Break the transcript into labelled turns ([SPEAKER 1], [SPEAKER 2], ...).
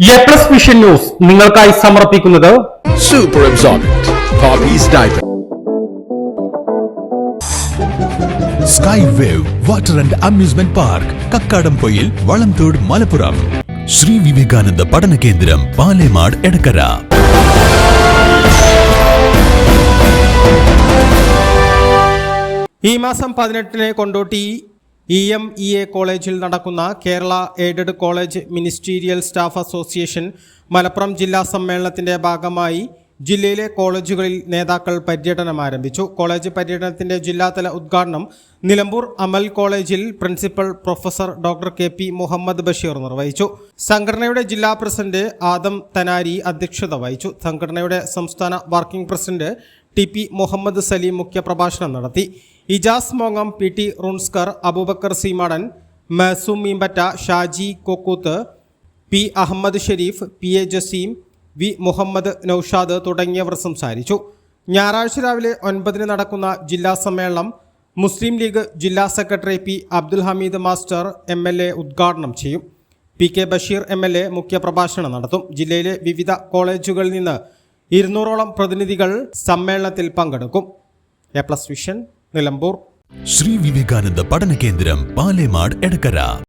[SPEAKER 1] A plus vision news നിങ്ങൾക്കായി സമർപ്പിക്കുന്നത്
[SPEAKER 2] super absorbent.
[SPEAKER 3] Sky wave water and amusement park Kakkadampoyil Valamthode Malappuram Shri Vivekananda പഠന കേന്ദ്രം പാലേമാട് എടക്കര
[SPEAKER 4] ഈ മാസം പതിനെട്ടിന് Kondotty E M E A കോളേജിൽ നടക്കുന്ന Kerala aided college ministerial staff association Malappuram ജില്ലാ സമ്മേളനത്തിന്റെ ഭാഗമായി ജില്ലയിലെ കോളേജുകളിൽ നേതാക്കൾ പര്യടനം ആരംഭിച്ചു. കോളേജ് പര്യടനത്തിന്റെ ജില്ലാതല ഉദ്ഘാടനം നിലമ്പൂർ അമൽ കോളേജിൽ principal professor doctor K P Muhammad Basheer നിർവഹിച്ചു. സംഘടനയുടെ ജില്ലാ പ്രസിഡന്റ് ആദം തനാരി അധ്യക്ഷത വഹിച്ചു. സംഘടനയുടെ സംസ്ഥാന working president T P Muhammad Salim മുഖ്യപ്രഭാഷണം നടത്തി. ഇജാസ് മോങ്ങം P T റുൺസ്കർ Abubakar Seematan Masoom Meempatta Shaji Kokkuth P Ahmed Sharif P A Jasim V Muhammad Noushad തുടങ്ങിയവർ സംസാരിച്ചു. ഞായറാഴ്ച രാവിലെ ഒൻപതിന് നടക്കുന്ന ജില്ലാ സമ്മേളനം മുസ്ലിം ലീഗ് ജില്ലാ secretary P Abdul Hameed master M L A ഉദ്ഘാടനം ചെയ്യും. P K Basheer M L A മുഖ്യപ്രഭാഷണം നടത്തും. ജില്ലയിലെ വിവിധ കോളേജുകളിൽ നിന്ന് ഇരുന്നൂറോളം പ്രതിനിധികൾ സമ്മേളനത്തിൽ പങ്കെടുക്കും. A plus vision Nilambur.
[SPEAKER 3] Shri Vivekananda പഠന കേന്ദ്രം പാലേമാട് എടക്കര.